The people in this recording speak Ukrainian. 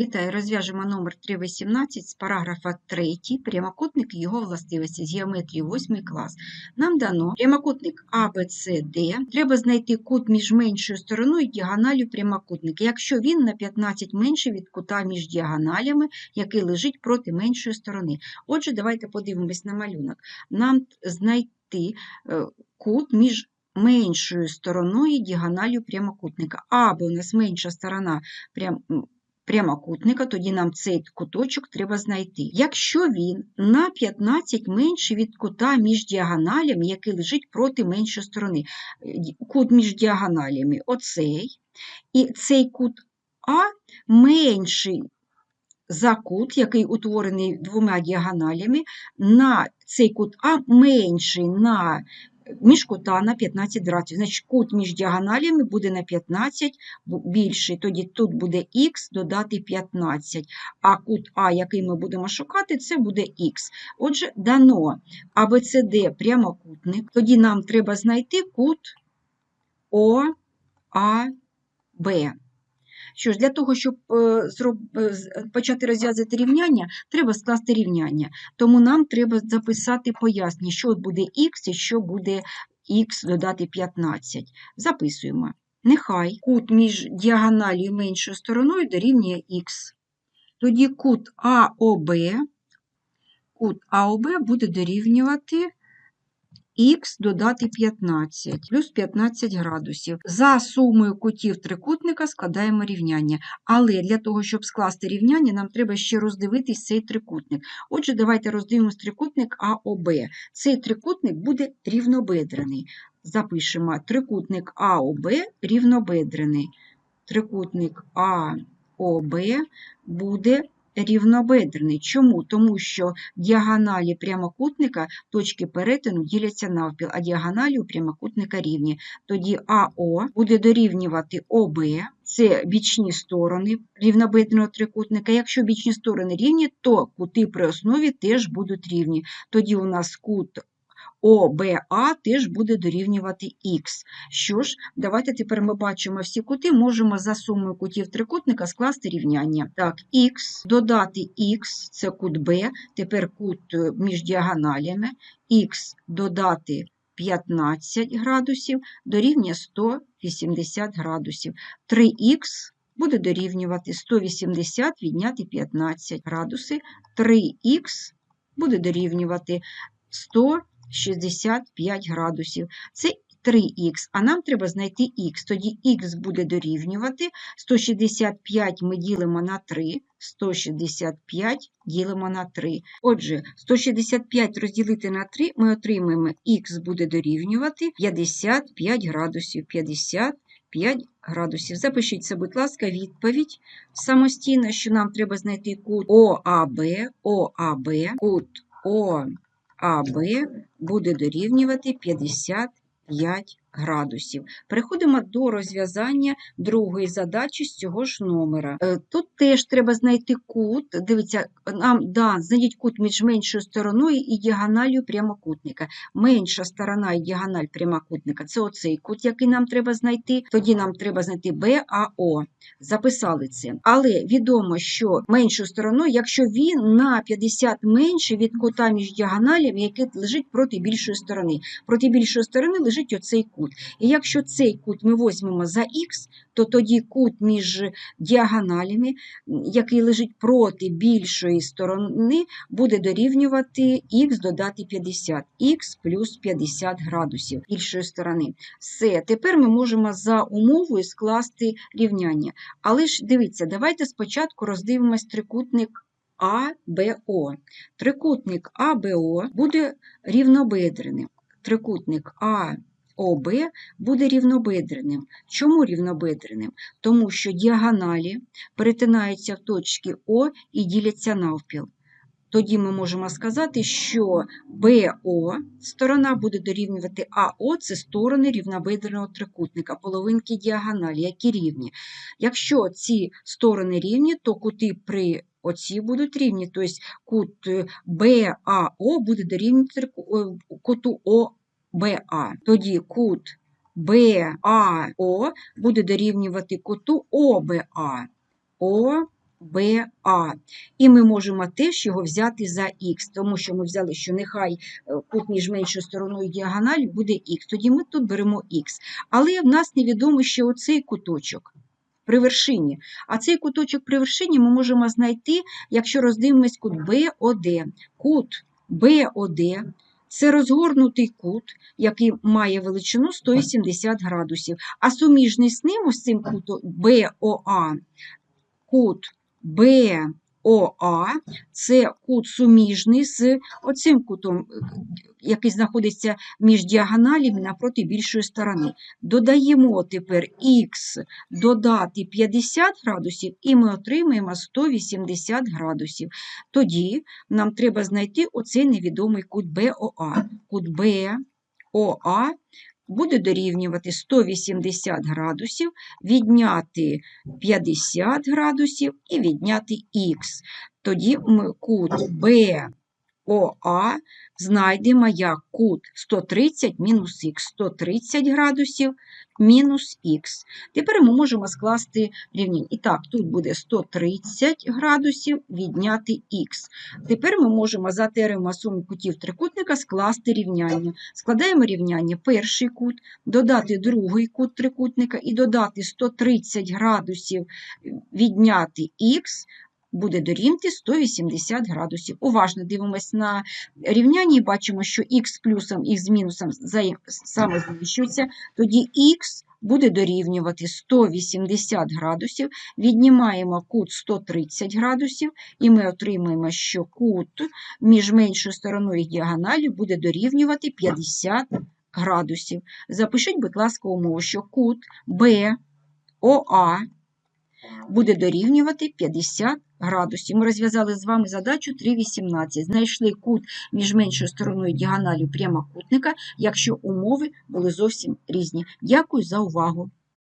Вітаю, розв'яжемо номер 318 з параграфа 3, прямокутник його властивості з геометрії 8 клас. Нам дано прямокутник ABCD, треба знайти кут між меншою стороною і діагоналю прямокутника, якщо він на 15 менший від кута між діагоналями, який лежить проти меншої сторони. Отже, давайте подивимось на малюнок. Нам знайти е, кут між меншою стороною і діагоналю прямокутника. АБ у нас менша сторона прям, прямокутника, тоді нам цей куточок треба знайти. Якщо він на 15 менший від кута між діагоналями, який лежить проти меншої сторони, кут між діагоналями оцей, і цей кут А менший за кут, який утворений двома діагоналями, на цей кут А менший на між кута на 15 градусів. Значить, кут між діагоналями буде на 15 більший, тоді тут буде х додати 15, а кут А, який ми будемо шукати, це буде х. Отже, дано ABCD прямокутник, тоді нам треба знайти кут ОАБ. Що ж, для того, щоб е, почати розв'язати рівняння, треба скласти рівняння. Тому нам треба записати пояснення, що буде х і що буде х додати 15. Записуємо. Нехай кут між діагональю і меншою стороною дорівнює х. Тоді кут АОБ, кут АОБ буде дорівнювати х додати 15 плюс 15 градусів. За сумою кутів трикутника складаємо рівняння. Але для того, щоб скласти рівняння, нам треба ще роздивитись цей трикутник. Отже, давайте роздивимось трикутник АОБ. Цей трикутник буде рівнобедрений. Запишемо трикутник АОБ рівнобедрений. Трикутник АОБ буде рівнобедрений. Чому? Тому що діагоналі прямокутника точки перетину діляться навпіл, а діагоналі у прямокутника рівні. Тоді АО буде дорівнювати ОБ, це бічні сторони рівнобедреного трикутника. Якщо бічні сторони рівні, то кути при основі теж будуть рівні. Тоді у нас кут ОБА теж буде дорівнювати х. Що ж, давайте тепер ми бачимо всі кути, можемо за сумою кутів трикутника скласти рівняння. Так, х додати х, це кут Б, тепер кут е, між діагоналями, х додати 15 градусів дорівнює 180 градусів. 3х буде дорівнювати 180 відняти 15 градуси, 3х буде дорівнювати 100 65 градусів. Це 3х, а нам треба знайти х. Тоді х буде дорівнювати 165 ми ділимо на 3, 165 ділимо на 3. Отже, 165 розділити на 3 ми отримаємо х буде дорівнювати 55 градусів. 55 градусів. Запишіть це, будь ласка, відповідь самостійно, що нам треба знайти кут ОАБ, ОАБ, кут О. АБ буде дорівнювати 55 градусів. Переходимо до розв'язання другої задачі з цього ж номера. Е, тут теж треба знайти кут. Дивіться, нам да, знайдіть кут між меншою стороною і діагональю прямокутника. Менша сторона і діагональ прямокутника це оцей кут, який нам треба знайти. Тоді нам треба знайти БАО. Записали це. Але відомо, що меншою стороною, якщо він на 50 менше від кута між діагоналями, який лежить проти більшої сторони. Проти більшої сторони лежить оцей кут кут. І якщо цей кут ми візьмемо за х, то тоді кут між діагоналями, який лежить проти більшої сторони, буде дорівнювати х додати 50, х плюс 50 градусів більшої сторони. Все, тепер ми можемо за умовою скласти рівняння. Але ж дивіться, давайте спочатку роздивимось трикутник. АБО. Трикутник АБО буде рівнобедреним. Трикутник ОБ буде рівнобедреним. Чому рівнобедреним? Тому що діагоналі перетинаються в точці О і діляться навпіл. Тоді ми можемо сказати, що БО сторона буде дорівнювати АО це сторони рівнобедреного трикутника, половинки діагоналі, які рівні. Якщо ці сторони рівні, то кути при оці будуть рівні, тобто кут БАО буде дорівнювати е, куту О. БА. Тоді кут БАО буде дорівнювати куту ОБА. ОБА. І ми можемо теж його взяти за х, тому що ми взяли, що нехай е, кут між меншою стороною діагоналі буде х. Тоді ми тут беремо х. Але в нас невідомо ще оцей куточок при вершині. А цей куточок при вершині ми можемо знайти, якщо роздивимось кут БОД. Кут БОД – це розгорнутий кут, який має величину 180 градусів. А суміжний з ним, ось цим кутом БОА, кут БОА – це кут суміжний з оцим кутом, е, який знаходиться між діагоналями напроти більшої сторони. Додаємо тепер х додати 50 градусів, і ми отримаємо 180 градусів. Тоді нам треба знайти оцей невідомий кут БОА. Кут БОА буде дорівнювати 180 градусів, відняти 50 градусів і відняти х. Тоді ми кут БОА знайдемо як кут 130 мінус х. 130 градусів мінус х. Тепер ми можемо скласти рівняння. І так, тут буде 130 градусів відняти х. Тепер ми можемо за теоремою суми кутів трикутника скласти рівняння. Складаємо рівняння перший кут, додати другий кут трикутника і додати 130 градусів відняти х, буде дорівнювати 180 градусів. Уважно дивимось на рівняння і бачимо, що х плюсом, х з мінусом взаєм- самозміщуються, тоді х буде дорівнювати 180 градусів, віднімаємо кут 130 градусів, і ми отримаємо, що кут між меншою стороною діагоналі буде дорівнювати 50 градусів. Запишіть, будь ласка, умову, що кут БОА буде дорівнювати 50 градусів. Ми розв'язали з вами задачу 3.18. Знайшли кут між меншою стороною діагоналю прямокутника, якщо умови були зовсім різні. Дякую за увагу!